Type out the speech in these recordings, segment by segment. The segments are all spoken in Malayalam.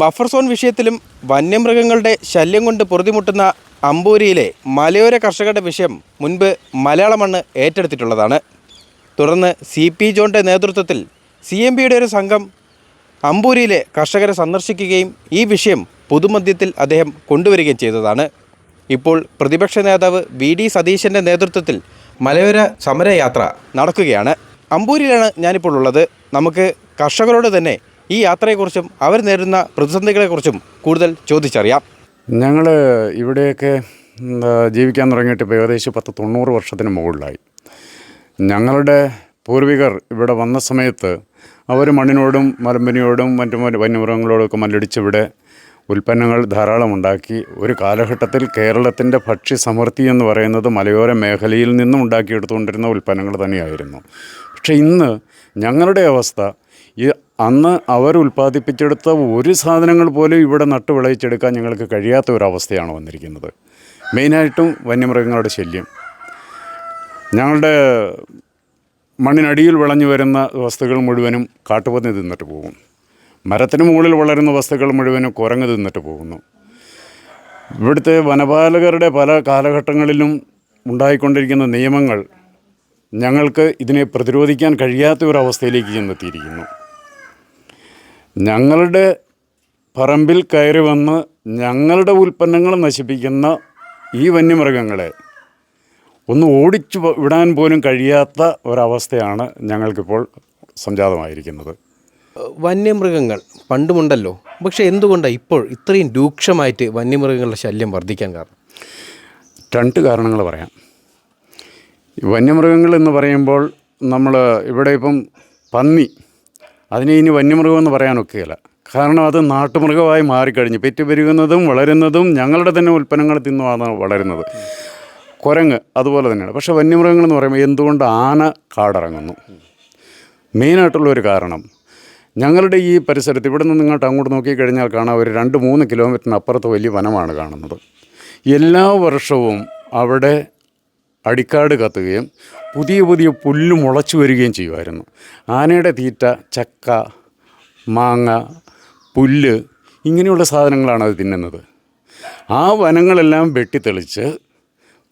ബഫർ സോൺ വിഷയത്തിലും വന്യമൃഗങ്ങളുടെ ശല്യം കൊണ്ട് പൊറുതിമുട്ടുന്ന അമ്പൂരിയിലെ മലയോര കർഷകരുടെ വിഷയം മുൻപ് മലയാള മണ്ണ് ഏറ്റെടുത്തിട്ടുള്ളതാണ്. തുടർന്ന് സി പി ജോണിന്റെ നേതൃത്വത്തിൽ സി എം പിയുടെ ഒരു സംഘം അമ്പൂരിയിലെ കർഷകരെ സന്ദർശിക്കുകയും ഈ വിഷയം പൊതുമധ്യത്തിൽ അദ്ദേഹം കൊണ്ടുവരികയും ചെയ്തതാണ്. ഇപ്പോൾ പ്രതിപക്ഷ നേതാവ് വി ഡി സതീശന്റെ നേതൃത്വത്തിൽ മലയോര സമരയാത്ര നടക്കുകയാണ്. അമ്പൂരിയിലാണ് ഞാനിപ്പോൾ ഉള്ളത്. നമുക്ക് കർഷകരോട് തന്നെ ഈ യാത്രയെക്കുറിച്ചും അവർ നേരിടുന്ന പ്രതിസന്ധികളെക്കുറിച്ചും കൂടുതൽ ചോദിച്ചറിയാം. ഞങ്ങൾ ഇവിടെയൊക്കെ ജീവിക്കാൻ തുടങ്ങിയിട്ട് ഇപ്പോൾ ഏകദേശം പത്ത് തൊണ്ണൂറ് വർഷത്തിന് മുകളിലായി. ഞങ്ങളുടെ പൂർവികർ ഇവിടെ വന്ന സമയത്ത് അവർ മണ്ണിനോടും മലമ്പനിയോടും മറ്റു വന്യമൃഗങ്ങളോടൊക്കെ മല്ലടിച്ച് ഇവിടെ ഉൽപ്പന്നങ്ങൾ ധാരാളം ഉണ്ടാക്കി. ഒരു കാലഘട്ടത്തിൽ കേരളത്തിന്റെ ഭക്ഷ്യ സമൃദ്ധി എന്ന് പറയുന്നത് മലയോര മേഖലയിൽ നിന്നും ഉണ്ടാക്കിയെടുത്തുകൊണ്ടിരുന്ന ഉൽപ്പന്നങ്ങൾ തന്നെയായിരുന്നു. പക്ഷേ ഇന്ന് ഞങ്ങളുടെ അവസ്ഥ ഈ അന്ന് അവർ ഉൽപ്പാദിപ്പിച്ചെടുത്ത ഒരു സാധനങ്ങൾ പോലും ഇവിടെ നട്ടു വിളയിച്ചെടുക്കാൻ ഞങ്ങൾക്ക് കഴിയാത്ത ഒരവസ്ഥയാണ് വന്നിരിക്കുന്നത്. മെയിനായിട്ടും വന്യമൃഗങ്ങളുടെ ശല്യം. ഞങ്ങളുടെ മണ്ണിനടിയിൽ വിളഞ്ഞു വരുന്ന വസ്തുക്കൾ മുഴുവനും കാട്ടുപന്നി തിന്നിട്ട് പോകും. മരത്തിന് മുകളിൽ വളരുന്ന വസ്തുക്കൾ മുഴുവനും കുരങ്ങ് തിന്നിട്ട് പോകുന്നു. ഇവിടുത്തെ വനപാലകരുടെ പല കാലഘട്ടങ്ങളിലും ഉണ്ടായിക്കൊണ്ടിരിക്കുന്ന നിയമങ്ങൾ ഞങ്ങൾക്ക് ഇതിനെ പ്രതിരോധിക്കാൻ കഴിയാത്ത ഒരു അവസ്ഥയിലേക്ക് ചെന്നെത്തിയിരിക്കുന്നു. ഞങ്ങളുടെ പറമ്പിൽ കയറി വന്ന് ഞങ്ങളുടെ ഉൽപ്പന്നങ്ങൾ നശിപ്പിക്കുന്ന ഈ വന്യമൃഗങ്ങളെ ഒന്ന് ഓടിച്ചു വിടാൻ പോലും കഴിയാത്ത ഒരവസ്ഥയാണ് ഞങ്ങൾക്കിപ്പോൾ സംജാതമായിരിക്കുന്നത്. വന്യമൃഗങ്ങൾ പണ്ടുമുണ്ടല്ലോ. പക്ഷേ എന്തുകൊണ്ടാണ് ഇപ്പോൾ ഇത്രയും രൂക്ഷമായിട്ട് വന്യമൃഗങ്ങളുടെ ശല്യം വർദ്ധിക്കാൻ കാരണം? രണ്ട് കാരണങ്ങൾ പറയാം. വന്യമൃഗങ്ങൾ എന്ന് പറയുമ്പോൾ നമ്മൾ ഇവിടെ ഇപ്പം പന്നി അതിനെ ഇനി വന്യമൃഗം എന്ന് പറയാനൊക്കുകയില്ല കാരണം അത് നാട്ടുമൃഗമായി മാറിക്കഴിഞ്ഞു. പെറ്റുപെരുകുന്നതും വളരുന്നതും ഞങ്ങളുടെ തന്നെ ഉൽപ്പന്നങ്ങൾ തിന്നുമാണ് വളരുന്നത്. കുരങ്ങ് അതുപോലെ തന്നെയാണ്. പക്ഷേ വന്യമൃഗങ്ങൾ എന്ന് പറയുമ്പോൾ എന്തുകൊണ്ട് ആന കാടിറങ്ങുന്നു? മെയിനായിട്ടുള്ള ഒരു കാരണം ഞങ്ങളുടെ ഈ പരിസരത്ത് ഇവിടെ നിന്ന് ഇങ്ങോട്ട് അങ്ങോട്ട് നോക്കിക്കഴിഞ്ഞാൽ കാണാം ഒരു രണ്ട് മൂന്ന് കിലോമീറ്ററിന് അപ്പുറത്ത് വലിയ വനമാണ് കാണുന്നത്. എല്ലാ വർഷവും അവിടെ അടിക്കാട് കത്തുകയും പുതിയ പുതിയ പുല്ല് മുളച്ചു വരികയും ചെയ്യുമായിരുന്നു. ആനയുടെ തീറ്റ ചക്ക മാങ്ങ പുല്ല് ഇങ്ങനെയുള്ള സാധനങ്ങളാണ് അത് തിന്നുന്നത്. ആ വനങ്ങളെല്ലാം വെട്ടിത്തെളിച്ച്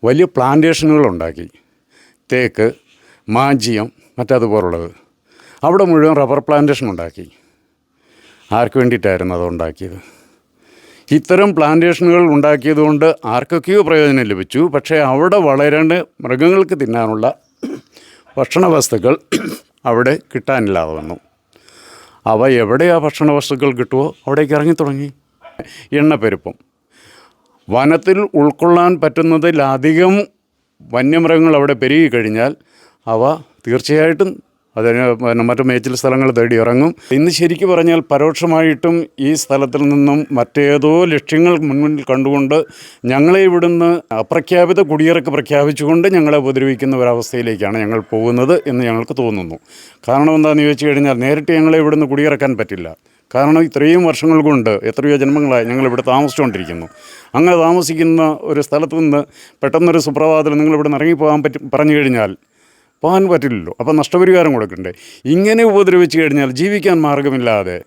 വലിയ പ്ലാന്റേഷനുകൾ ഉണ്ടാക്കി. തേക്ക് മാഞ്ചിയം മറ്റതുപോലുള്ളത്. അവിടെ മുഴുവൻ റബ്ബർ പ്ലാന്റേഷൻ ഉണ്ടാക്കി. ആർക്ക് വേണ്ടിയിട്ടായിരുന്നു അത് ഉണ്ടാക്കിയത്? ഇത്തരം പ്ലാന്റേഷനുകൾ ഉണ്ടാക്കിയതുകൊണ്ട് ആർക്കൊക്കെയോ പ്രയോജനം ലഭിച്ചു. പക്ഷേ അവിടെ വളരേണ്ട മൃഗങ്ങൾക്ക് തിന്നാനുള്ള ഭക്ഷണ വസ്തുക്കൾ അവിടെ കിട്ടാനില്ലാതെ വന്നു. അവ എവിടെയാ ഭക്ഷണ വസ്തുക്കൾ കിട്ടുമോ അവിടേക്ക് ഇറങ്ങി തുടങ്ങി. എണ്ണപ്പെരുപ്പം. വനത്തിൽ ഉൾക്കൊള്ളാൻ പറ്റുന്നതിലധികം വന്യമൃഗങ്ങൾ അവിടെ പെരുകി കഴിഞ്ഞാൽ അവ തീർച്ചയായിട്ടും അതിന് പിന്നെ മറ്റു മേച്ചിൽ സ്ഥലങ്ങൾ തേടി ഇറങ്ങും. ഇന്ന് ശരിക്കും പറഞ്ഞാൽ പരോക്ഷമായിട്ടും ഈ സ്ഥലത്തിൽ നിന്നും മറ്റേതോ ലക്ഷ്യങ്ങൾ മുൻപിൽ കണ്ടുകൊണ്ട് ഞങ്ങളെ ഇവിടുന്ന് അപ്രഖ്യാപിത കുടിയിറക്ക് പ്രഖ്യാപിച്ചുകൊണ്ട് ഞങ്ങളെ ഉപദ്രവിക്കുന്ന ഒരവസ്ഥയിലേക്കാണ് ഞങ്ങൾ പോകുന്നത് എന്ന് ഞങ്ങൾക്ക് തോന്നുന്നു. കാരണം എന്താണെന്ന് ചോദിച്ചു കഴിഞ്ഞാൽ നേരിട്ട് ഞങ്ങളെ ഇവിടുന്ന് കുടിയിറക്കാൻ പറ്റില്ല. കാരണം ഇത്രയും വർഷങ്ങൾ കൊണ്ട് എത്രയോ ജന്മങ്ങളായി ഞങ്ങൾ ഇവിടെ താമസിച്ചുകൊണ്ടിരിക്കുന്നു. അങ്ങനെ താമസിക്കുന്ന ഒരു സ്ഥലത്ത് നിന്ന് പെട്ടെന്നൊരു സുപ്രഭാതത്തിൽ നിങ്ങൾ ഇവിടെ നിന്ന് ഇറങ്ങിപ്പോകാൻ പറ്റി പറഞ്ഞു കഴിഞ്ഞാൽ പോകാൻ പറ്റില്ലല്ലോ. അപ്പോൾ നഷ്ടപരിഹാരം കൊടുക്കണ്ടേ? ഇങ്ങനെ ഉപദ്രവിച്ച് കഴിഞ്ഞാൽ ജീവിക്കാൻ മാർഗമില്ലാതെ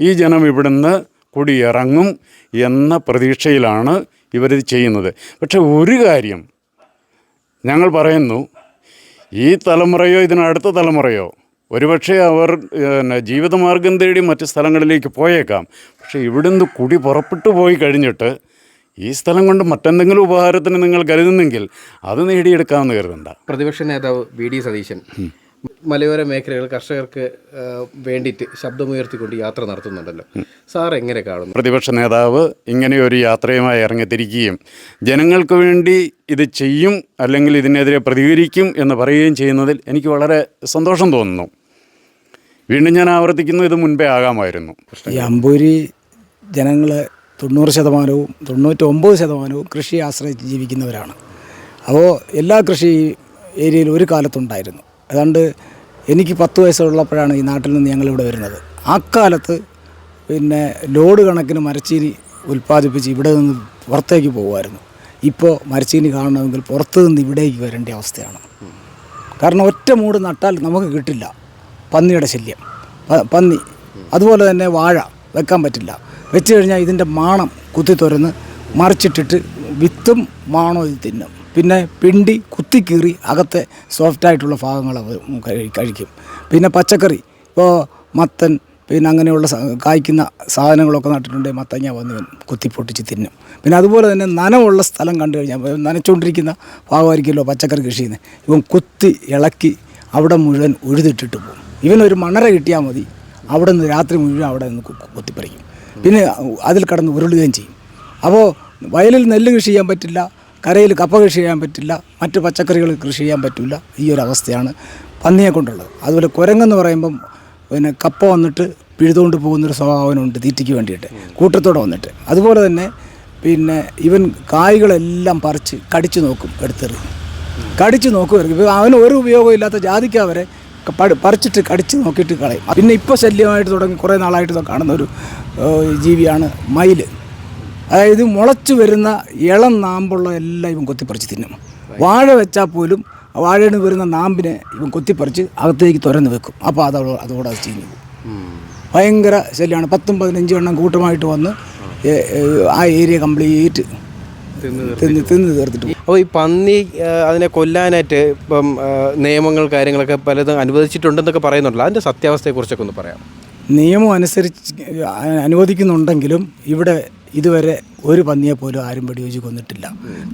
ഈ ജനം ഇവിടുന്ന് കുടിയിറങ്ങും എന്ന പ്രതീക്ഷയിലാണ് ഇവരിത് ചെയ്യുന്നത്. പക്ഷെ ഒരു കാര്യം ഞങ്ങൾ പറയുന്നു ഈ തലമുറയോ ഇതിനടുത്ത തലമുറയോ ഒരുപക്ഷെ അവർ പിന്നെ ജീവിതമാർഗം തേടി മറ്റ് സ്ഥലങ്ങളിലേക്ക് പോയേക്കാം. പക്ഷേ ഇവിടുന്ന് കുടി പുറപ്പെട്ടു പോയി കഴിഞ്ഞിട്ട് ഈ സ്ഥലം കൊണ്ട് മറ്റെന്തെങ്കിലും ഉപകാരത്തിന് നിങ്ങൾ കരുതുന്നെങ്കിൽ അത് നേടിയെടുക്കാമെന്ന് കരുതണ്ട. പ്രതിപക്ഷ നേതാവ് വി ഡി സതീശൻ മലയോര മേഖലകൾ കർഷകർക്ക് വേണ്ടിയിട്ട് ശബ്ദമുയർത്തിക്കൊണ്ട് യാത്ര നടത്തുന്നുണ്ടല്ലോ. സാർ എങ്ങനെ കാണുന്നു? പ്രതിപക്ഷ നേതാവ് ഇങ്ങനെയൊരു യാത്രയുമായി ഇറങ്ങിത്തിരിക്കുകയും ജനങ്ങൾക്ക് വേണ്ടി ഇത് ചെയ്യും അല്ലെങ്കിൽ ഇതിനെതിരെ പ്രതികരിക്കും എന്ന് പറയുകയും ചെയ്യുന്നതിൽ എനിക്ക് വളരെ സന്തോഷം തോന്നുന്നു. വീണ്ടും ഞാൻ ആവർത്തിക്കുന്നു ഇത് മുൻപേ ആകാമായിരുന്നു. ഈ അമ്പൂരി ജനങ്ങൾ തൊണ്ണൂറ് ശതമാനവും തൊണ്ണൂറ്റൊമ്പത് ശതമാനവും കൃഷിയെ ആശ്രയിച്ച് ജീവിക്കുന്നവരാണ്. അപ്പോൾ എല്ലാ കൃഷി ഏരിയയിൽ ഒരു കാലത്തുണ്ടായിരുന്നു. അതുകൊണ്ട് എനിക്ക് പത്ത് വയസ്സുള്ളപ്പോഴാണ് ഈ നാട്ടിൽ നിന്ന് ഞങ്ങളിവിടെ വരുന്നത്. ആ കാലത്ത് പിന്നെ ലോഡ് കണക്കിന് മരച്ചീനി ഉൽപ്പാദിപ്പിച്ച് ഇവിടെ നിന്ന് പുറത്തേക്ക് പോകുമായിരുന്നു. ഇപ്പോൾ മരച്ചീനി കാണണമെങ്കിൽ പുറത്ത് നിന്ന് ഇവിടേക്ക് വരേണ്ട അവസ്ഥയാണ്. കാരണം ഒറ്റ മൂട് നട്ടാൽ നമുക്ക് കിട്ടില്ല. പന്നിയുടെ ശല്യം. പന്നി. അതുപോലെ തന്നെ വാഴ വെക്കാൻ പറ്റില്ല. വെച്ച് കഴിഞ്ഞാൽ ഇതിന്റെ മാണം കുത്തി തുരന്ന് മറിച്ചിട്ടിട്ട് വിത്തും മാണോ ഇത് തിന്നും. പിന്നെ പിണ്ടി കുത്തിക്കീറി അകത്തെ സോഫ്റ്റായിട്ടുള്ള ഭാഗങ്ങൾ കഴിക്കും. പിന്നെ പച്ചക്കറി ഇപ്പോൾ മത്തൻ പിന്നെ അങ്ങനെയുള്ള കായ്ക്കുന്ന സാധനങ്ങളൊക്കെ നട്ടിട്ടുണ്ടെങ്കിൽ മത്തങ്ങ വന്ന് കുത്തിപ്പൊട്ടിച്ച് തിന്നും. പിന്നെ അതുപോലെ തന്നെ നനവുള്ള സ്ഥലം കണ്ടു കഴിഞ്ഞാൽ നനച്ചുകൊണ്ടിരിക്കുന്ന ഭാഗമായിരിക്കുമല്ലോ പച്ചക്കറി കൃഷി ചെയ്യുന്നത്. ഇവൻ കുത്തി ഇളക്കി അവിടെ മുഴുവൻ ഉഴുതിട്ടിട്ട് പോകും. ഇവനൊരു മണര കിട്ടിയാൽ മതി. അവിടെ നിന്ന് രാത്രി മുഴുവൻ അവിടെ നിന്ന് കുത്തിപ്പറിക്കും. പിന്നെ അതിൽ കടന്ന് ഉരുളുകയും ചെയ്യും. അപ്പോൾ വയലിൽ നെല്ല് കൃഷി ചെയ്യാൻ പറ്റില്ല കരയിൽ കപ്പ കൃഷി ചെയ്യാൻ പറ്റില്ല മറ്റ് പച്ചക്കറികൾ കൃഷി ചെയ്യാൻ പറ്റില്ല ഈ ഒരു അവസ്ഥയാണ് പന്നിയെ കൊണ്ടുള്ളത്. അതുപോലെ കുരങ്ങെന്ന് പറയുമ്പം പിന്നെ കപ്പ വന്നിട്ട് പിഴുതുകൊണ്ട് പോകുന്നൊരു സ്വഭാവനുണ്ട് തീറ്റയ്ക്ക് വേണ്ടിയിട്ട് കൂട്ടത്തോടെ വന്നിട്ട്. അതുപോലെ തന്നെ പിന്നെ ഇവൻ കായ്കളെല്ലാം പറിച്ച് കടിച്ചു നോക്കും എടുത്തെറിയും. കടിച്ചു നോക്കുമായിരിക്കും അവന് ഒരു ഉപയോഗമില്ലാത്ത ജാതിക്ക വരെ പറിച്ചിട്ട് കടിച്ച് നോക്കിയിട്ട് കളയും. പിന്നെ ഇപ്പോൾ ശല്യമായിട്ട് തുടങ്ങി കുറേ നാളായിട്ട് കാണുന്ന ഒരു ജീവിയാണ് മയിൽ അതായത് മുളച്ചു വരുന്ന ഇളം നാമ്പുള്ള എല്ലാം ഇവൻ കൊത്തിപ്പറിച്ച് തിന്നും. വാഴ വെച്ചാൽ പോലും വാഴയിൽ വരുന്ന നാമ്പിനെ ഇവൻ കൊത്തിപ്പറിച്ച് അകത്തേക്ക് തുറന്ന് വെക്കും. അപ്പോൾ അത് അതോടെ അത് ചീഞ്ഞു ഭയങ്കര ശല്യമാണ് പത്തും പതിനഞ്ചും എണ്ണം കൂട്ടമായിട്ട് വന്ന് ആ ഏരിയ കംപ്ലീറ്റ് തിന്ന് തിന്ന് തീർത്തിട്ട് അപ്പോൾ ഈ പന്നി അതിനെ കൊല്ലാനായിട്ട് ഇപ്പം നിയമങ്ങൾ കാര്യങ്ങളൊക്കെ പലതും അനുവദിച്ചിട്ടുണ്ടെന്നൊക്കെ പറയുന്നുണ്ടല്ലോ. അതിന്റെ സത്യാവസ്ഥയെക്കുറിച്ചൊക്കെ ഒന്ന് പറയാം നിയമം അനുസരിച്ച് അനുവദിക്കുന്നുണ്ടെങ്കിലും ഇവിടെ ഇതുവരെ ഒരു പന്നിയെ പോലും ആരും വെടിവെച്ച് കൊന്നിട്ടില്ല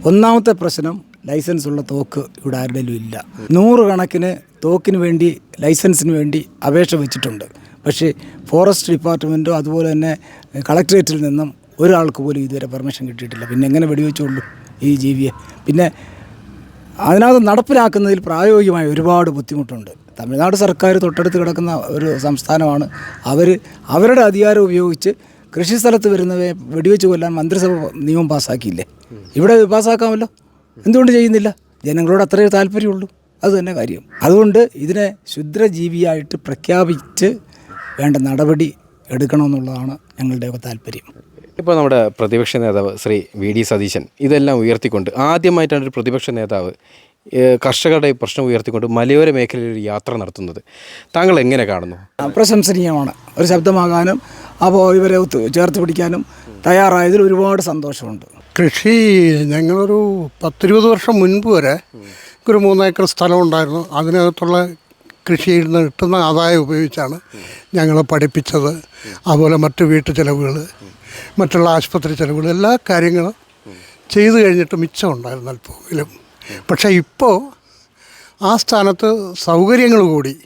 ഒന്നാമത്തെ പ്രശ്നം ലൈസൻസ് ഉള്ള തോക്ക് ഇവിടെ ആരുടെയും ഇല്ല. നൂറുകണക്കിന് തോക്കിന് വേണ്ടി ലൈസൻസിന് വേണ്ടി അപേക്ഷ വെച്ചിട്ടുണ്ട്. പക്ഷേ ഫോറസ്റ്റ് ഡിപ്പാർട്ട്മെന്റോ അതുപോലെ തന്നെ കളക്ട്രേറ്റിൽ നിന്നും ഒരാൾക്ക് പോലും ഇതുവരെ പെർമിഷൻ കിട്ടിയിട്ടില്ല. പിന്നെ എങ്ങനെ വെടിവെച്ചുള്ളൂ ഈ ജീവിയെ? പിന്നെ അതിനകത്ത് നടപ്പിലാക്കുന്നതിൽ പ്രായോഗികമായ ഒരുപാട് ബുദ്ധിമുട്ടുണ്ട്. തമിഴ്നാട് സർക്കാർ തൊട്ടടുത്ത് കിടക്കുന്ന ഒരു സംസ്ഥാനമാണ്. അവർ അവരുടെ അധികാരം ഉപയോഗിച്ച് കൃഷി സ്ഥലത്ത് വരുന്നവയെ വെടിവെച്ച് കൊല്ലാൻ മന്ത്രിസഭ നിയമം പാസ്സാക്കിയില്ലേ ഇവിടെ പാസ്സാക്കാമല്ലോ എന്തുകൊണ്ട് ചെയ്യുന്നില്ല? ജനങ്ങളോട് അത്രയേ താല്പര്യമുള്ളൂ. അത് തന്നെ കാര്യം. അതുകൊണ്ട് ഇതിനെ ശുദ്രജീവിയായിട്ട് പ്രഖ്യാപിച്ച് വേണ്ട നടപടി എടുക്കണമെന്നുള്ളതാണ് ഞങ്ങളുടെയൊക്കെ താല്പര്യം. ഇപ്പോൾ നമ്മുടെ പ്രതിപക്ഷ നേതാവ് ശ്രീ വി ഡി സതീശൻ ഇതെല്ലാം ഉയർത്തിക്കൊണ്ട് ആദ്യമായിട്ടാണ് ഒരു പ്രതിപക്ഷ നേതാവ് കർഷകരുടെ ഈ പ്രശ്നം ഉയർത്തിക്കൊണ്ട് മലയോര മേഖലയിൽ ഒരു യാത്ര നടത്തുന്നത്. താങ്കൾ എങ്ങനെ കാണുന്നു? പ്രശംസനീയമാണ്. ഒരു ശബ്ദമാകാനും അപ്പോൾ ഇവരെ ഒത്ത് ചേർത്ത് പിടിക്കാനും തയ്യാറായതിൽ ഒരുപാട് സന്തോഷമുണ്ട്. കൃഷി ഞങ്ങളൊരു പത്തിരുപത് വർഷം മുൻപ് വരെ ഒരു മൂന്നേക്കർ സ്ഥലം ഉണ്ടായിരുന്നു അതിനകത്തുള്ള കൃഷിയിൽ നിന്ന് കിട്ടുന്ന ആദായം ഉപയോഗിച്ചാണ് ഞങ്ങളെ പഠിപ്പിച്ചത്. അതുപോലെ മറ്റു വീട്ടു ചിലവുകൾ മറ്റുള്ള ആശുപത്രി ചെലവുകൾ എല്ലാ കാര്യങ്ങളും ചെയ്തു കഴിഞ്ഞിട്ട് മിച്ചമുണ്ടായിരുന്നു അല്പമെങ്കിലും. പക്ഷേ ഇപ്പോൾ ആ സ്ഥാനത്ത് സൗകര്യങ്ങൾ കൂടി.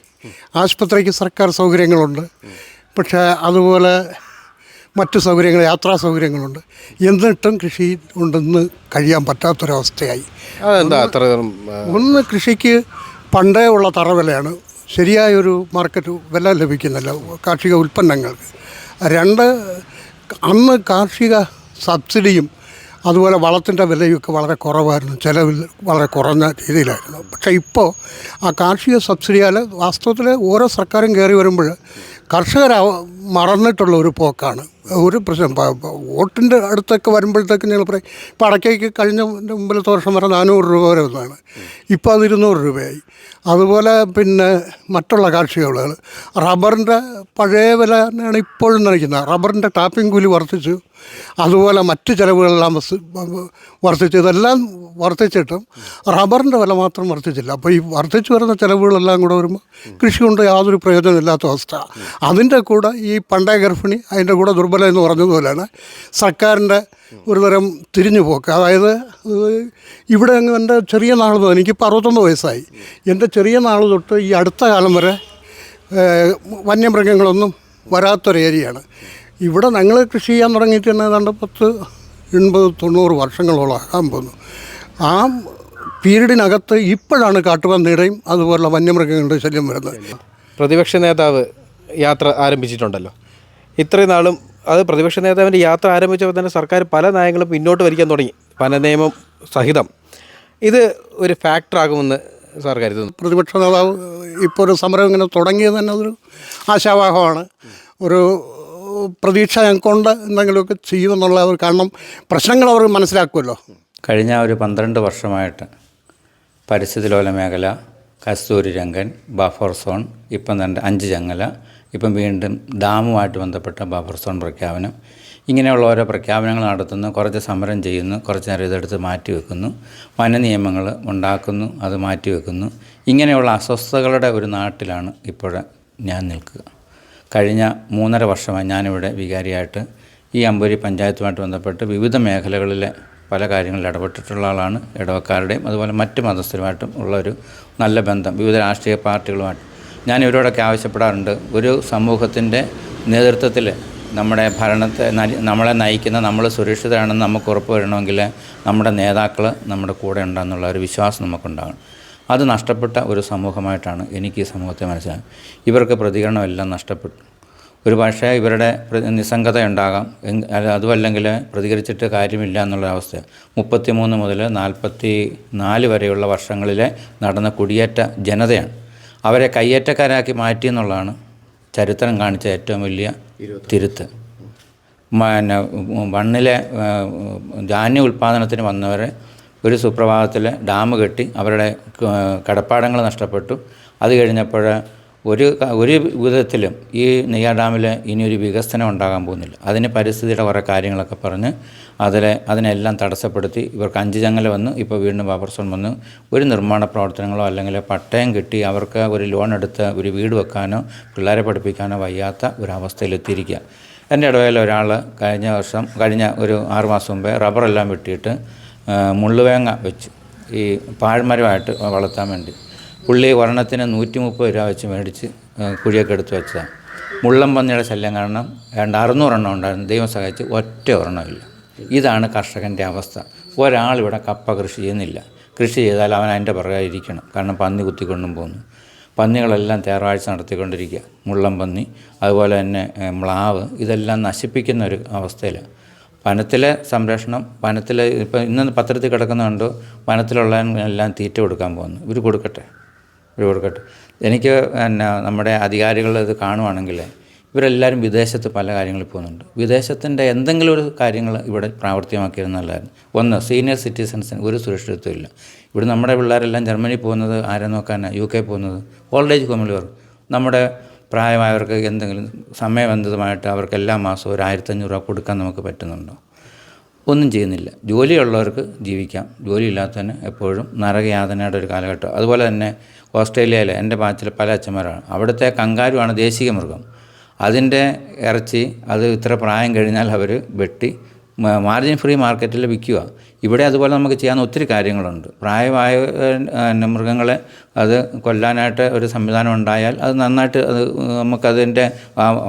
ആശുപത്രിക്ക് സർക്കാർ സൗകര്യങ്ങളുണ്ട്. പക്ഷേ അതുപോലെ മറ്റു സൗകര്യങ്ങൾ യാത്രാ സൗകര്യങ്ങളുണ്ട്. എന്നിട്ടും കൃഷി ഉണ്ടെന്ന് കഴിയാൻ പറ്റാത്തൊരവസ്ഥയായി. ഒന്ന് കൃഷിക്ക് പണ്ടേ ഉള്ള തറവിലയാണ്. ശരിയായൊരു മാർക്കറ്റ് വില ലഭിക്കുന്നില്ല. കാർഷിക ഉൽപ്പന്നങ്ങൾക്ക്. രണ്ട് അന്ന് കാർഷിക സബ്സിഡിയും അതുപോലെ വളത്തിന്റെ വിലയൊക്കെ വളരെ കുറവായിരുന്നു ചിലവിൽ വളരെ കുറഞ്ഞ രീതിയിലായിരുന്നു. പക്ഷേ ഇപ്പോൾ ആ കാർഷിക സബ്സിഡിയാൽ വാസ്തവത്തിൽ ഓരോ സർക്കാരും കയറി വരുമ്പോൾ കർഷകർ മറന്നിട്ടുള്ള ഒരു പോക്കാണ്. ഒരു പ്രശ്നം. വോട്ടിന്റെ അടുത്തൊക്കെ വരുമ്പോഴത്തേക്ക് ഞങ്ങൾ പറയും ഇപ്പോൾ അടക്കയ്ക്ക് കഴിഞ്ഞ മുമ്പിലത്തെ വർഷം വരെ നാനൂറ് രൂപ വരെ ഒന്നാണ് ഇപ്പോൾ അത് ഇരുന്നൂറ് രൂപയായി. അതുപോലെ പിന്നെ മറ്റുള്ള കാർഷിക വിളകൾ റബ്ബറിന്റെ പഴയ വില തന്നെയാണ് ഇപ്പോഴും നയിക്കുന്നത് റബ്ബറിന്റെ ടാപ്പിംഗ് കൂലി വർദ്ധിച്ചു. അതുപോലെ മറ്റ് ചിലവുകളെല്ലാം വർദ്ധിച്ചു. ഇതെല്ലാം വർദ്ധിച്ചിട്ടും റബ്ബറിന്റെ വില മാത്രം വർദ്ധിച്ചില്ല. അപ്പോൾ ഈ വർദ്ധിച്ചു വരുന്ന ചിലവുകളെല്ലാം കൂടെ വരുമ്പോൾ കൃഷി കൊണ്ട് യാതൊരു പ്രയോജനമില്ലാത്ത അവസ്ഥ. അതിന്റെ കൂടെ ഈ പണ്ടേ ഗർഭിണി അതിന്റെ കൂടെ ദുർബലം എന്ന് പറഞ്ഞതുപോലെയാണ് സർക്കാരിന്റെ ഒരു തരം തിരിഞ്ഞു പോക്ക്. അതായത് ഇവിടെ എന്റെ ചെറിയ നാൾ മുതൽ എനിക്കിപ്പോൾ അറുപത്തൊന്ന് വയസ്സായി. എന്റെ ചെറിയ നാൾ തൊട്ട് ഈ അടുത്ത കാലം വരെ വന്യമൃഗങ്ങളൊന്നും വരാത്തൊരു ഏരിയയാണ്. ഇവിടെ ഞങ്ങൾ കൃഷി ചെയ്യാൻ തുടങ്ങിയിട്ട് തന്നെ ഏതാണ്ട് പത്ത് എൺപത് തൊണ്ണൂറ് വർഷങ്ങളോളം ആകാൻ പോകുന്നു. ആ പീരീഡിനകത്ത് ഇപ്പോഴാണ് കാട്ടുപന്നിയുടെയും അതുപോലുള്ള വന്യമൃഗങ്ങളുടെ ശല്യം വരുന്നത്. പ്രതിപക്ഷ നേതാവ് യാത്ര ആരംഭിച്ചിട്ടുണ്ടല്ലോ. ഇത്രയും നാളും അത് പ്രതിപക്ഷ നേതാവിന്റെ യാത്ര ആരംഭിച്ചപ്പോൾ തന്നെ സർക്കാർ പല നയങ്ങളും പിന്നോട്ട് വലിക്കാൻ തുടങ്ങി. പല നിയമം സഹിതം. ഇത് ഒരു ഫാക്ടറാകുമെന്ന് സാർ കരുതുന്നു. പ്രതിപക്ഷ നേതാവ് ഇപ്പോൾ ഒരു സമരം ഇങ്ങനെ തുടങ്ങിയത് തന്നെ അതൊരു ആശാവാഹമാണ്. ഒരു പ്രതീക്ഷ ഞങ്ങൾക്കുണ്ട് എന്തെങ്കിലുമൊക്കെ ചെയ്യുമെന്നുള്ള ഒരു കാരണം പ്രശ്നങ്ങൾ അവർ മനസ്സിലാക്കുമല്ലോ. കഴിഞ്ഞ ഒരു പന്ത്രണ്ട് വർഷമായിട്ട് പരിസ്ഥിതി ലോല മേഖല കസ്തൂരി രംഗൻ ബഫർ സോൺ ഇപ്പം തന്നെ അഞ്ച് ചങ്ങല ഇപ്പം വീണ്ടും ഡാമുമായിട്ട് ബന്ധപ്പെട്ട ബഫർ സോൺ പ്രഖ്യാപനം. ഇങ്ങനെയുള്ള ഓരോ പ്രഖ്യാപനങ്ങൾ നടത്തുന്നു കുറച്ച് സമരം ചെയ്യുന്നു കുറച്ച് നേരം ഇതെടുത്ത് മാറ്റിവെക്കുന്നു വന നിയമങ്ങൾ ഉണ്ടാക്കുന്നു അത് മാറ്റിവെക്കുന്നു ഇങ്ങനെയുള്ള അസ്വസ്ഥതകളുടെ ഒരു നാട്ടിലാണ് ഇപ്പോൾ ഞാൻ നിൽക്കുക. കഴിഞ്ഞ മൂന്നര വർഷമായി ഞാനിവിടെ വികാരിയായിട്ട് ഈ അമ്പൂരി പഞ്ചായത്തുമായിട്ട് ബന്ധപ്പെട്ട് വിവിധ മേഖലകളിലെ പല കാര്യങ്ങളിൽ ഇടപെട്ടിട്ടുള്ള ആളാണ് ഇടവക്കാരുടെയും അതുപോലെ മറ്റ് മതസ്ഥരുമായിട്ടും ഉള്ള ഒരു നല്ല ബന്ധം വിവിധ രാഷ്ട്രീയ പാർട്ടികളുമായിട്ട് ഞാൻ ഇവരോടൊക്കെ ആവശ്യപ്പെടാറുണ്ട്. ഒരു സമൂഹത്തിന്റെ നേതൃത്വത്തിൽ നമ്മുടെ ഭരണത്തെ നമ്മളെ നയിക്കുന്ന നമ്മൾ സുരക്ഷിതരാണെന്ന് നമുക്ക് ഉറപ്പ് വരണമെങ്കിൽ നമ്മുടെ നേതാക്കൾ നമ്മുടെ കൂടെ ഉണ്ടെന്നുള്ള ഒരു വിശ്വാസം നമുക്കുണ്ടാകണം. അത് നഷ്ടപ്പെട്ട ഒരു സമൂഹമായിട്ടാണ് എനിക്ക് ഈ സമൂഹത്തെ മനസ്സിലാകും ഇവർക്ക് പ്രതികരണമെല്ലാം നഷ്ടപ്പെട്ടു. ഒരു പക്ഷേ ഇവരുടെ നിസ്സംഗത ഉണ്ടാകാം. അതുമല്ലെങ്കിൽ പ്രതികരിച്ചിട്ട് കാര്യമില്ല എന്നുള്ള അവസ്ഥ. മുപ്പത്തി മൂന്ന് മുതൽ നാൽപ്പത്തി നാല് വരെയുള്ള വർഷങ്ങളിലെ നടന്ന കുടിയേറ്റ ജനതയാണ് അവരെ കയ്യേറ്റക്കാരാക്കി മാറ്റി എന്നുള്ളതാണ് ചരിത്രം കാണിച്ച ഏറ്റവും വലിയ തിരുത്ത്. പിന്നെ മണ്ണിലെ ധാന്യ ഉൽപ്പാദനത്തിന് വന്നവരെ ഒരു സുപ്രഭാതത്തിൽ ഡാം കെട്ടി അവരുടെ കടപ്പാടങ്ങൾ നഷ്ടപ്പെട്ടു. അത് കഴിഞ്ഞപ്പോൾ ഒരു ഒരു വിധത്തിലും ഈ നെയ്യാർ ഡാമിൽ ഇനിയൊരു വികസനം ഉണ്ടാകാൻ പോകുന്നില്ല. അതിന് പരിസ്ഥിതിയുടെ കുറേ കാര്യങ്ങളൊക്കെ പറഞ്ഞ് അതിലെ അതിനെല്ലാം തടസ്സപ്പെടുത്തി ഇവർക്ക് അഞ്ച് ചങ്ങല വന്നു ഇപ്പോൾ വീണ്ടും ബഫർ സോൺ വന്നു ഒരു നിർമ്മാണ പ്രവർത്തനങ്ങളോ അല്ലെങ്കിൽ പട്ടയം കിട്ടി അവർക്ക് ഒരു ലോൺ എടുത്ത് ഒരു വീട് വെക്കാനോ പിള്ളേരെ പഠിപ്പിക്കാനോ വയ്യാത്ത ഒരവസ്ഥയിലെത്തിയിരിക്കുക. എന്റെ ഇടവേല ഒരാൾ കഴിഞ്ഞ വർഷം കഴിഞ്ഞ ഒരു ആറുമാസം മുമ്പേ റബ്ബറെല്ലാം വെട്ടിയിട്ട് മുള്ളുവേങ്ങ വെച്ച് ഈ പാഴ്മരമായിട്ട് വളർത്താൻ വേണ്ടി പുള്ളി ഒരെണ്ണത്തിന് നൂറ്റി മുപ്പത് രൂപ വെച്ച് മേടിച്ച് കുഴിയൊക്കെ എടുത്ത് വെച്ചതാണ്. മുള്ളം പന്നിയുടെ ശല്യം കാരണം രണ്ട് അറുന്നൂറെണ്ണം ഉണ്ടായിരുന്നു. ദൈവം സഹായിച്ച് ഒറ്റ ഒരെണ്ണമില്ല ഇതാണ് കർഷകന്റെ അവസ്ഥ. ഒരാളിവിടെ കപ്പ കൃഷി ചെയ്യുന്നില്ല. കൃഷി ചെയ്താൽ അവൻ അതിന്റെ പുറകെ ഇരിക്കണം. കാരണം പന്നി കുത്തിക്കൊണ്ടും പോകുന്നു. പന്നികളെല്ലാം തേറാഴ്ച നടത്തിക്കൊണ്ടിരിക്കുക. മുള്ളം പന്നി അതുപോലെ തന്നെ മ്ലാവ് ഇതെല്ലാം നശിപ്പിക്കുന്ന ഒരു അവസ്ഥയിലാണ് വനത്തിലെ സംരക്ഷണം വനത്തിലെ ഇപ്പം ഇന്ന് പത്രത്തിൽ കിടക്കുന്നുണ്ട് വനത്തിലുള്ള എല്ലാം തീറ്റ കൊടുക്കാൻ പോകുന്നു. ഇവർ കൊടുക്കട്ടെ? ഇവർ കൊടുക്കട്ടെ എനിക്ക് പിന്നെ നമ്മുടെ അധികാരികൾ ഇത് കാണുവാണെങ്കിൽ ഇവരെല്ലാവരും വിദേശത്ത് പല കാര്യങ്ങളിൽ പോകുന്നുണ്ട്. വിദേശത്തിന്റെ എന്തെങ്കിലും ഒരു കാര്യങ്ങൾ ഇവിടെ പ്രാവർത്തികമാക്കിയിരുന്നല്ലായിരുന്നു ഒന്ന് സീനിയർ സിറ്റിസൺസിന് ഒരു സുരക്ഷിതത്വം ഇല്ല. ഇവിടെ നമ്മുടെ പിള്ളേരെല്ലാം ജർമ്മനി പോകുന്നത് ആരെ നോക്കാനാണ് യു കെ പോകുന്നത് ഓൾഡ് ഏജ് ഹോമിൽ വരും നമ്മുടെ പ്രായമായവർക്ക് എന്തെങ്കിലും സമയബന്ധിതമായിട്ട് അവർക്ക് എല്ലാ മാസവും ഒരു ആയിരത്തഞ്ഞൂറ് രൂപ കൊടുക്കാൻ നമുക്ക് പറ്റുന്നുണ്ടോ? ഒന്നും ചെയ്യുന്നില്ല. ജോലിയുള്ളവർക്ക് ജീവിക്കാം. ജോലിയില്ലാത്തതിന് എപ്പോഴും നരകയാതനയുടെ ഒരു കാലഘട്ടം. അതുപോലെ തന്നെ ഓസ്ട്രേലിയയിലെ എന്റെ പാച്ചിലെ പല അച്ഛന്മാരാണ്. അവിടുത്തെ കങ്കാരുവാണ് ദേശീയ മൃഗം. അതിന്റെ ഇറച്ചി അത് ഇത്ര പ്രായം കഴിഞ്ഞാൽ അവർ വെട്ടി മാർജിൻ ഫ്രീ മാർക്കറ്റിൽ വിൽക്കുക. ഇവിടെ അതുപോലെ നമുക്ക് ചെയ്യാൻ ഒത്തിരി കാര്യങ്ങളുണ്ട്. പ്രായമായ മൃഗങ്ങളെ അത് കൊല്ലാനായിട്ട് ഒരു സംവിധാനം ഉണ്ടായാൽ അത് നന്നായിട്ട് അത് നമുക്കതിന്റെ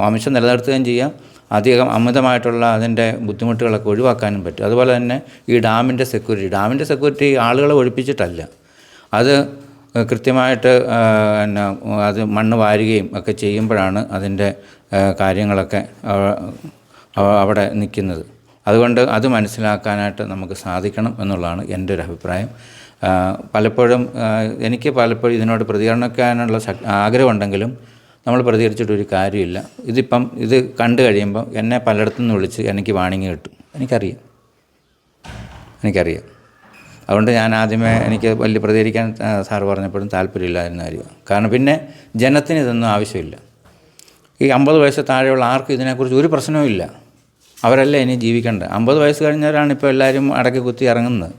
വംശം നിലനിർത്തുകയും ചെയ്യാം. അധികം അമിതമായിട്ടുള്ള അതിന്റെ ബുദ്ധിമുട്ടുകളൊക്കെ ഒഴിവാക്കാനും പറ്റും. അതുപോലെ തന്നെ ഈ ഡാമിന്റെ സെക്യൂരിറ്റി ഡാമിന്റെ സെക്യൂരിറ്റി ആളുകളെ ഒഴിപ്പിച്ചിട്ടല്ല. അത് കൃത്യമായിട്ട് പിന്നെ അത് മണ്ണ് വാരുകയും ഒക്കെ ചെയ്യുമ്പോഴാണ് അതിന്റെ കാര്യങ്ങളൊക്കെ അവ- അവ- അവിടെ നിൽക്കുന്നത്. അതുകൊണ്ട് അത് മനസ്സിലാക്കാനായിട്ട് നമുക്ക് സാധിക്കണം എന്നുള്ളതാണ് എന്റെ ഒരു അഭിപ്രായം. പലപ്പോഴും എനിക്ക് പലപ്പോഴും ഇതിനോട് പ്രതികരണക്കാനുള്ള ആഗ്രഹമുണ്ടെങ്കിലും നമ്മൾ പ്രതികരിച്ചിട്ടൊരു കാര്യമില്ല. ഇതിപ്പം ഇത് കണ്ടു കഴിയുമ്പോൾ എന്നെ പലയിടത്തു നിന്ന് വിളിച്ച് എനിക്ക് വാണിങ് കിട്ടും. എനിക്കറിയാം. എനിക്കറിയാം. അതുകൊണ്ട് ഞാൻ ആദ്യമേ എനിക്ക് വലിയ പ്രതികരിക്കാൻ സാർ പറഞ്ഞപ്പോഴും താല്പര്യമില്ലായിരുന്ന കാര്യം കാരണം പിന്നെ ജനത്തിന് ഇതൊന്നും ആവശ്യമില്ല. ഈ അമ്പത് വയസ്സ് താഴെയുള്ള ആർക്കും ഇതിനെക്കുറിച്ച് ഒരു പ്രശ്നവുമില്ല അവരല്ല ഇനി ജീവിക്കേണ്ടത് അമ്പത് വയസ്സ് കഴിഞ്ഞവരാണ് ഇപ്പോൾ എല്ലാവരും അടക്കി കുത്തി ഇറങ്ങുന്നത്.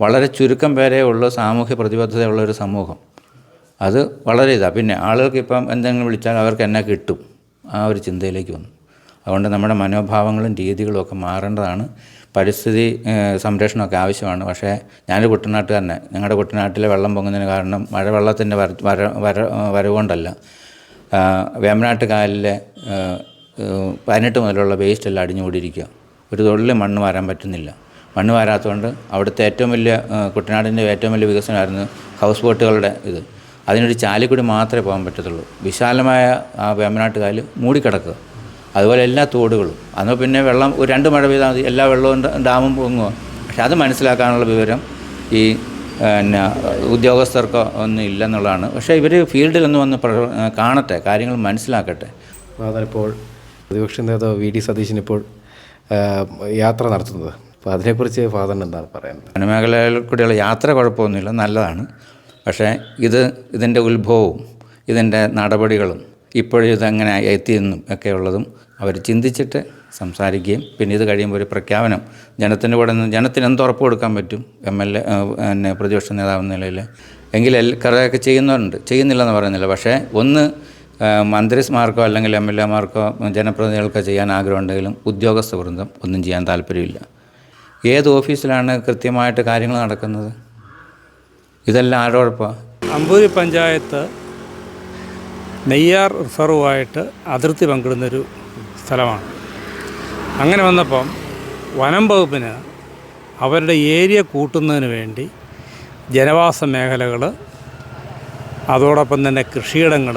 വളരെ ചുരുക്കം പേരേ ഉള്ളൂ സാമൂഹ്യ പ്രതിബദ്ധതയുള്ള ഒരു സമൂഹം. അത് വളരെ ഇതാണ് പിന്നെ ആളുകൾക്ക് ഇപ്പം എന്തെങ്കിലും വിളിച്ചാൽ അവർക്ക് എന്നെ കിട്ടും. ആ ഒരു ചിന്തയിലേക്ക് വന്നു. അതുകൊണ്ട് നമ്മുടെ മനോഭാവങ്ങളും രീതികളും ഒക്കെ മാറേണ്ടതാണ്. പരിസ്ഥിതി സംരക്ഷണമൊക്കെ ആവശ്യമാണ്. പക്ഷേ ഞാനൊരു കുട്ടനാട്ടുകാരനെ. ഞങ്ങളുടെ കുട്ടനാട്ടിലെ വെള്ളം പൊങ്ങുന്നതിന് കാരണം മഴവെള്ളത്തിന്റെ വര വര വര വരവുകൊണ്ടല്ല. വേമ്പനാട്ട് കായലിലെ പതിനെട്ട് മുതലുള്ള വേസ്റ്റ് എല്ലാം അടിഞ്ഞുകൂടിയിരിക്കുക ഒരു തൊഴിൽ മണ്ണ് വാരാൻ പറ്റുന്നില്ല. മണ്ണ് വാരാത്തതുകൊണ്ട് അവിടുത്തെ ഏറ്റവും വലിയ കുട്ടനാടിന്റെ ഏറ്റവും വലിയ വികസനമായിരുന്നു ഹൗസ് ബോട്ടുകളുടെ ഇത്. അതിനൊരു ചാലിക്കൂടി മാത്രമേ പോകാൻ പറ്റത്തുള്ളൂ. വിശാലമായ ആ വേമ്പനാട്ട് കായൽ മൂടിക്കിടക്കുക. അതുപോലെ എല്ലാ തോടുകളും. അന്ന് പിന്നെ വെള്ളം ഒരു രണ്ട് മഴ പെയ്താൽ മതി. എല്ലാ വെള്ളവും ഡാമും പൊങ്ങുക. പക്ഷെ അത് മനസ്സിലാക്കാനുള്ള വിവരം ഈ പിന്നെ ഉദ്യോഗസ്ഥർക്കോ ഒന്നും ഇല്ലെന്നുള്ളതാണ്. പക്ഷേ ഇവർ ഫീൽഡിലൊന്ന് വന്ന് കാണട്ടെ കാര്യങ്ങൾ മനസ്സിലാക്കട്ടെ. അതിപ്പോൾ ഇപ്പോൾ പ്രതിപക്ഷ നേതാവ് വി. ഡി. സതീശൻ ഇപ്പോൾ യാത്ര നടത്തുന്നത്. അപ്പോൾ അതിനെക്കുറിച്ച് ഫാദറിന് എന്താണ് പറയുന്നത് വനമേഖലയിൽ കൂടിയുള്ള യാത്ര കുഴപ്പമൊന്നുമില്ല. നല്ലതാണ്. പക്ഷേ ഇത് ഇതിന്റെ ഉത്ഭവവും ഇതിന്റെ നടപടികളും ഇപ്പോഴും ഇതെങ്ങനെ എത്തിയെന്നും ഒക്കെ ഉള്ളതും അവർ ചിന്തിച്ചിട്ട് സംസാരിക്കുകയും പിന്നെ ഇത് കഴിയുമ്പോൾ ഒരു പ്രഖ്യാപനം. ജനത്തിന്റെ കൂടെ നിന്ന് ജനത്തിന് എന്ത് ഉറപ്പ് കൊടുക്കാൻ പറ്റും? എം എൽ എ പിന്നെ പ്രതിപക്ഷ നേതാവ് എന്ന നിലയിൽ. എങ്കിൽ കുറേയൊക്കെ ചെയ്യുന്നുണ്ട് ചെയ്യുന്നില്ലെന്ന് പറയുന്നില്ല. പക്ഷേ ഒന്ന് മന്ത്രിമാർക്കോ അല്ലെങ്കിൽ എം എൽ എമാർക്കോ ജനപ്രതിനിധികൾക്കോ ചെയ്യാൻ ആഗ്രഹമുണ്ടെങ്കിലും ഉദ്യോഗസ്ഥ വൃന്ദം ഒന്നും ചെയ്യാൻ താല്പര്യമില്ല. ഏത് ഓഫീസിലാണ് കൃത്യമായിട്ട് കാര്യങ്ങൾ നടക്കുന്നത്? ഇതെല്ലാം ആരോടൊപ്പം അമ്പൂരി പഞ്ചായത്ത് നെയ്യാർ റിസർവുമായിട്ട് അതിർത്തി പങ്കിടുന്നൊരു സ്ഥലമാണ്. അങ്ങനെ വന്നപ്പം വനം വകുപ്പിന് അവരുടെ ഏരിയ കൂട്ടുന്നതിന് വേണ്ടി ജനവാസ മേഖലകൾ അതോടൊപ്പം തന്നെ കൃഷിയിടങ്ങൾ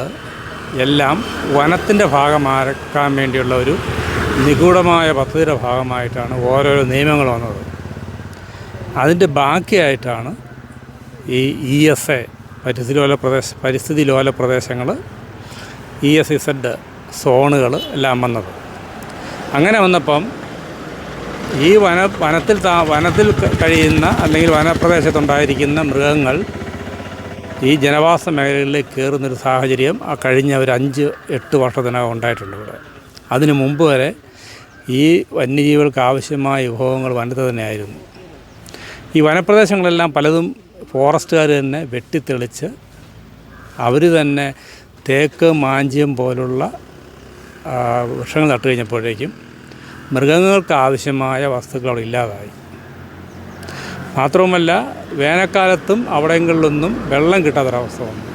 എല്ലാം വനത്തിന്റെ ഭാഗമാക്കാൻ വേണ്ടിയുള്ള ഒരു നിഗൂഢമായ പദ്ധതിയുടെ ഭാഗമായിട്ടാണ് ഓരോരോ നിയമങ്ങൾ വന്നത്. അതിന്റെ ബാക്കിയായിട്ടാണ് ഈ ഇ എസ് എ പരിസ്ഥിതി ലോല പ്രദേശ പരിസ്ഥിതി ലോല പ്രദേശങ്ങൾ ഇ എസ് ഇസഡ് സോണുകൾ എല്ലാം വന്നത്. അങ്ങനെ വന്നപ്പം ഈ വന വനത്തിൽ താ വനത്തിൽ കഴിയുന്ന അല്ലെങ്കിൽ വനപ്രദേശത്തുണ്ടായിരിക്കുന്ന മൃഗങ്ങൾ ഈ ജനവാസ മേഖലകളിലേക്ക് കയറുന്നൊരു സാഹചര്യം ആ കഴിഞ്ഞ ഒരു അഞ്ച് എട്ട് വർഷത്തിനകം ഉണ്ടായിട്ടുണ്ട് ഇവിടെ. അതിനു മുമ്പ് വരെ ഈ വന്യജീവികൾക്ക് ആവശ്യമായ വിഭവങ്ങൾ വനത്തിൽ തന്നെയായിരുന്നു. ഈ വനപ്രദേശങ്ങളെല്ലാം പലതും ഫോറസ്റ്റുകാർ തന്നെ വെട്ടിത്തെളിച്ച് അവർ തന്നെ തേക്ക് മാഞ്ചിയം പോലുള്ള വൃക്ഷങ്ങൾ നട്ടു കഴിഞ്ഞപ്പോഴേക്കും മൃഗങ്ങൾക്ക് ആവശ്യമായ വസ്തുക്കൾ അവിടെ ഇല്ലാതായി. മാത്രവുമല്ല വേനൽക്കാലത്തും അവിടെങ്ങളിലൊന്നും വെള്ളം കിട്ടാത്തൊരവസ്ഥ വന്നു.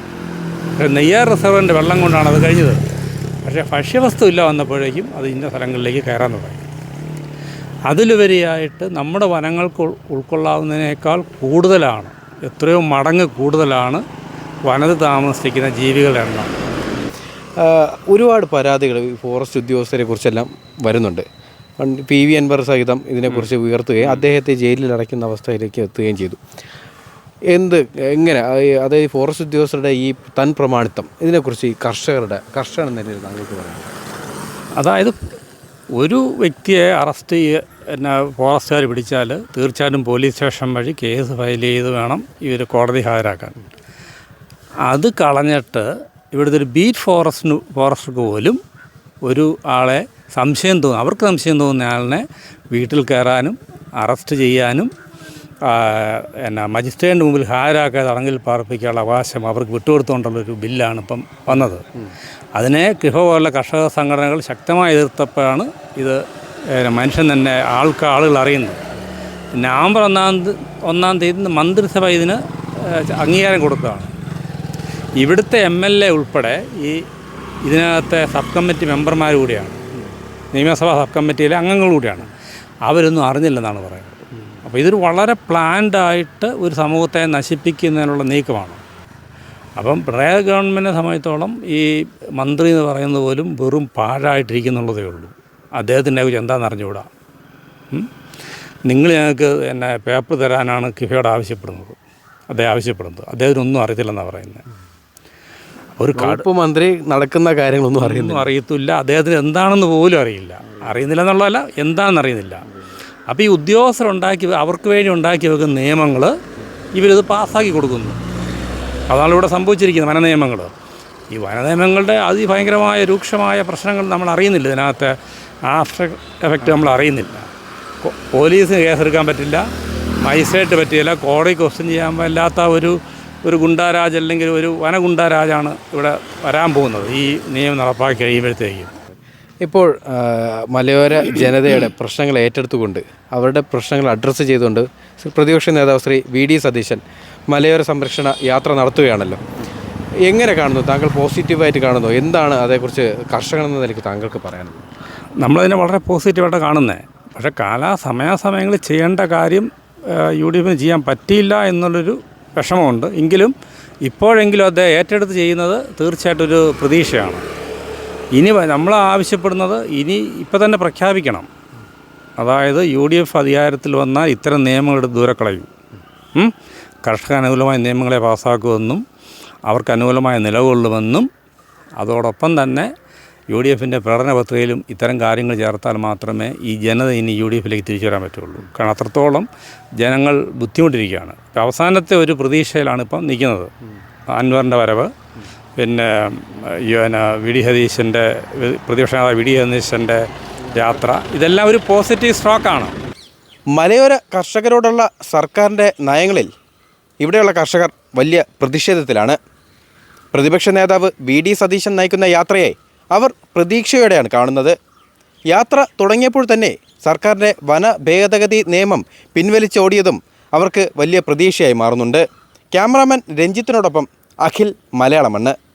പക്ഷേ നെയ്യാർ റിസർവറിന്റെ വെള്ളം കൊണ്ടാണ് അത് കഴിഞ്ഞത്. പക്ഷേ ഭക്ഷ്യവസ്തു ഇല്ല വന്നപ്പോഴേക്കും അത് ഇന്ന സ്ഥലങ്ങളിലേക്ക് കയറാൻ തുടങ്ങി. അതിലുപരിയായിട്ട് നമ്മുടെ വനങ്ങൾക്ക് ഉൾ- ഉൾക്കൊള്ളാവുന്നതിനേക്കാൾ കൂടുതലാണ് എത്രയോ മടങ്ങ് കൂടുതലാണ് വനത് താമസിക്കുന്ന ജീവികളുടെ എണ്ണം. ഒരുപാട് പരാതികൾ ഈ ഫോറസ്റ്റ് ഉദ്യോഗസ്ഥരെ കുറിച്ചെല്ലാം വരുന്നുണ്ട്. പി വി അൻവർ സഹിതം ഇതിനെക്കുറിച്ച് ഉയർത്തുകയും അദ്ദേഹത്തെ ജയിലിൽ അടയ്ക്കുന്ന അവസ്ഥയിലേക്ക് എത്തുകയും ചെയ്തു. എന്ത് എങ്ങനെ? അതായത് ഫോറസ്റ്റ് ഉദ്യോഗസ്ഥരുടെ ഈ തൻ പ്രമാണിത്വം ഇതിനെക്കുറിച്ച് ഈ കർഷകരുടെ കർഷകൻ എന്ന നിലയിൽ താങ്കൾക്ക് പറയാം അതായത് ഒരു വ്യക്തിയെ അറസ്റ്റ് ചെയ്യ പിന്നെ ഫോറസ്റ്റുകാർ പിടിച്ചാൽ തീർച്ചയായിട്ടും പോലീസ് സ്റ്റേഷൻ വഴി കേസ് ഫയൽ ചെയ്ത് വേണം ഇവർ കോടതി ഹാജരാക്കാൻ. അത് കളഞ്ഞിട്ട് ഇവിടുത്തെ ഒരു ബീറ്റ് ഫോറസ്റ്റിന് ഫോറസ്റ്റർക്ക് പോലും ഒരു ആളെ സംശയം തോന്നും അവർക്ക് സംശയം തോന്നുന്ന ആളിനെ വീട്ടിൽ കയറാനും അറസ്റ്റ് ചെയ്യാനും എന്നാ മജിസ്ട്രേറ്റിന്റെ മുമ്പിൽ ഹാജരാക്കാതെ തടങ്കിൽ പാർപ്പിക്കാനുള്ള അവകാശം അവർക്ക് വിട്ടുകൊടുത്തുകൊണ്ടുള്ളൊരു ബില്ലാണ് ഇപ്പം വന്നത്. അതിനെ കിഫ പോലുള്ള കർഷക സംഘടനകൾ ശക്തമായി എതിർത്തപ്പോഴാണ് ഇത് മനുഷ്യൻ തന്നെ ആൾക്ക് ആളുകൾ അറിയുന്നത്. നവംബർ ഒന്നാം ഒന്നാം തീയതി മന്ത്രിസഭ ഇതിന് അംഗീകാരം കൊടുത്തതാണ്. ഇവിടുത്തെ എം എൽ എ ഉൾപ്പെടെ ഈ ഇതിനകത്തെ സബ് കമ്മിറ്റി മെമ്പർമാർ കൂടിയാണ്. നിയമസഭാ സബ് കമ്മിറ്റിയിലെ അംഗങ്ങൾ കൂടിയാണ്. അവരൊന്നും അറിഞ്ഞില്ലെന്നാണ് പറയുന്നത്. അപ്പോൾ ഇതൊരു വളരെ പ്ലാൻഡായിട്ട് ഒരു സമൂഹത്തെ നശിപ്പിക്കുന്നതിനുള്ള നീക്കമാണ്. അപ്പം പ്രേ ഗവൺമെന്റിനെ സംബന്ധിച്ചോളം ഈ മന്ത്രി എന്ന് പറയുന്നത് പോലും വെറും പാഴായിട്ടിരിക്കുന്നുള്ളതേ ഉള്ളൂ. അദ്ദേഹത്തിന്റെ കുറിച്ച് എന്താണെന്ന് അറിഞ്ഞുകൂടാ? നിങ്ങൾ ഞങ്ങൾക്ക് എന്നെ പേപ്പർ തരാനാണ് കിഫയോട് ആവശ്യപ്പെടുന്നത്. അദ്ദേഹം ആവശ്യപ്പെടുന്നത്. അദ്ദേഹത്തിനൊന്നും അറിയത്തില്ലെന്നാണ് പറയുന്നത്. ഒരു കറുപ്പ് മന്ത്രി നടക്കുന്ന കാര്യങ്ങളൊന്നും അറിയുന്നു അറിയത്തില്ല. അദ്ദേഹത്തിന് എന്താണെന്ന് പോലും അറിയില്ല. അറിയുന്നില്ല എന്നുള്ളതല്ല എന്താണെന്ന് അറിയുന്നില്ല അപ്പോൾ ഈ ഉദ്യോഗസ്ഥർ ഉണ്ടാക്കി അവർക്ക് വേണ്ടി ഉണ്ടാക്കി വെക്കുന്ന നിയമങ്ങൾ ഇവരിത് പാസ്സാക്കി കൊടുക്കുന്നു. അതാണ് ഇവിടെ സംഭവിച്ചിരിക്കുന്നത് വന നിയമങ്ങൾ ഈ വന നിയമങ്ങളുടെ അതിഭയങ്കരമായ രൂക്ഷമായ പ്രശ്നങ്ങൾ നമ്മൾ അറിയുന്നില്ല. ഇതിനകത്ത് ആഫ്റ്റർ എഫക്റ്റ് നമ്മൾ അറിയുന്നില്ല. പോലീസിന് കേസെടുക്കാൻ പറ്റില്ല. മജിസ്ട്രേറ്റ് പറ്റിയില്ല. കോടതി ക്വസ്റ്റ്യൻ ചെയ്യാൻ പറ്റാത്ത ഒരു ഒരു ഗുണ്ടാരാജ് അല്ലെങ്കിൽ ഒരു വനഗുണ്ടാരാജാണ് ഇവിടെ വരാൻ പോകുന്നത്. ഈ നിയമം നടപ്പാക്കി കഴിയുമ്പോഴത്തേക്കും. ഇപ്പോൾ മലയോര ജനതയുടെ പ്രശ്നങ്ങൾ ഏറ്റെടുത്തുകൊണ്ട് അവരുടെ പ്രശ്നങ്ങൾ അഡ്രസ്സ് ചെയ്തുകൊണ്ട് പ്രതിപക്ഷ നേതാവ് ശ്രീ വി ഡി സതീശൻ മലയോര സംരക്ഷണ യാത്ര നടത്തുകയാണല്ലോ. എങ്ങനെ കാണുന്നു? താങ്കൾ പോസിറ്റീവായിട്ട് കാണുന്നു. എന്താണ് അതേക്കുറിച്ച് കർഷകൻ എന്ന നിലയ്ക്ക് താങ്കൾക്ക് പറയാനുള്ളത്? നമ്മളതിനെ വളരെ പോസിറ്റീവായിട്ട് കാണുന്നത് പക്ഷേ കാലാ സമയാസമയങ്ങളിൽ ചെയ്യേണ്ട കാര്യം യു ഡി എഫിന് ചെയ്യാൻ പറ്റിയില്ല എന്നുള്ളൊരു വിഷമമുണ്ട്. എങ്കിലും ഇപ്പോഴെങ്കിലും അദ്ദേഹം ഏറ്റെടുത്ത് ചെയ്യുന്നത് തീർച്ചയായിട്ടും ഒരു പ്രതീക്ഷയാണ്. ഇനി നമ്മൾ ആവശ്യപ്പെടുന്നത് ഇനി ഇപ്പം തന്നെ പ്രഖ്യാപിക്കണം. അതായത് യു ഡി എഫ് അധികാരത്തിൽ വന്നാൽ ഇത്തരം നിയമങ്ങളുടെ ദൂരെ കളയും. കർഷക അനുകൂലമായ നിയമങ്ങളെ പാസ്സാക്കുമെന്നും അവർക്ക് അനുകൂലമായ നിലകൊള്ളുമെന്നും അതോടൊപ്പം തന്നെ യു ഡി എഫിന്റെ പ്രകടന പത്രികയിലും ഇത്തരം കാര്യങ്ങൾ ചേർത്താൽ മാത്രമേ ഈ ജനത ഇനി യു ഡി എഫിലേക്ക് തിരിച്ചു വരാൻ പറ്റുള്ളൂ. കാരണം അത്രത്തോളം ജനങ്ങൾ ബുദ്ധിമുട്ടിരിക്കുകയാണ്. അവസാനത്തെ ഒരു പ്രതീക്ഷയിലാണ് ഇപ്പം നിൽക്കുന്നത്. അൻവറിന്റെ വരവ് പിന്നെ പിന്നെ വി ഡി ഹതീശന്റെ പ്രതിപക്ഷ നേതാവ് വി ഡി ഹതീശന്റെ യാത്ര ഇതെല്ലാം ഒരു പോസിറ്റീവ് സ്ട്രോക്കാണ്. മലയോര കർഷകരോടുള്ള സർക്കാരിന്റെ നയങ്ങളിൽ ഇവിടെയുള്ള കർഷകർ വലിയ പ്രതിഷേധത്തിലാണ്. പ്രതിപക്ഷ നേതാവ് വി ഡി സതീശൻ നയിക്കുന്ന യാത്രയെ അവർ പ്രതീക്ഷയോടെയാണ് കാണുന്നത്. യാത്ര തുടങ്ങിയപ്പോൾ തന്നെ സർക്കാരിന്റെ വന ഭേദഗതി നിയമം പിൻവലിച്ചോടിയതും അവർക്ക് വലിയ പ്രതീക്ഷയായി മാറുന്നുണ്ട്. ക്യാമറാമാൻ രഞ്ജിത്തിനോടൊപ്പം അഖിൽ മലയാളമണ്ണ്.